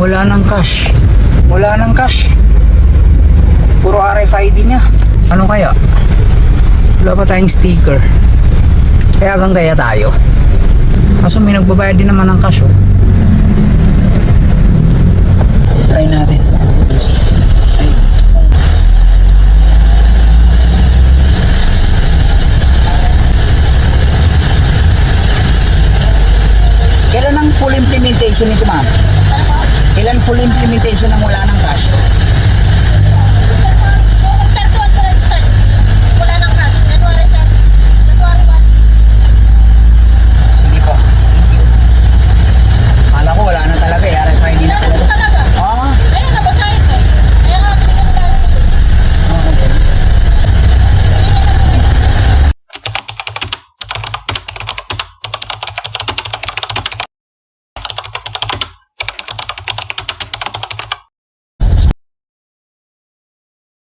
Wala nang cash. Wala nang cash. Puro RFID niya. Ano kaya? Wala pa tayong sticker. Kaya hanggang kaya tayo. Kaso may nagbabayad din naman ng cash oh. Kailan ang full implementation nito ma'am? Kailan full implementation ng wala ng cash?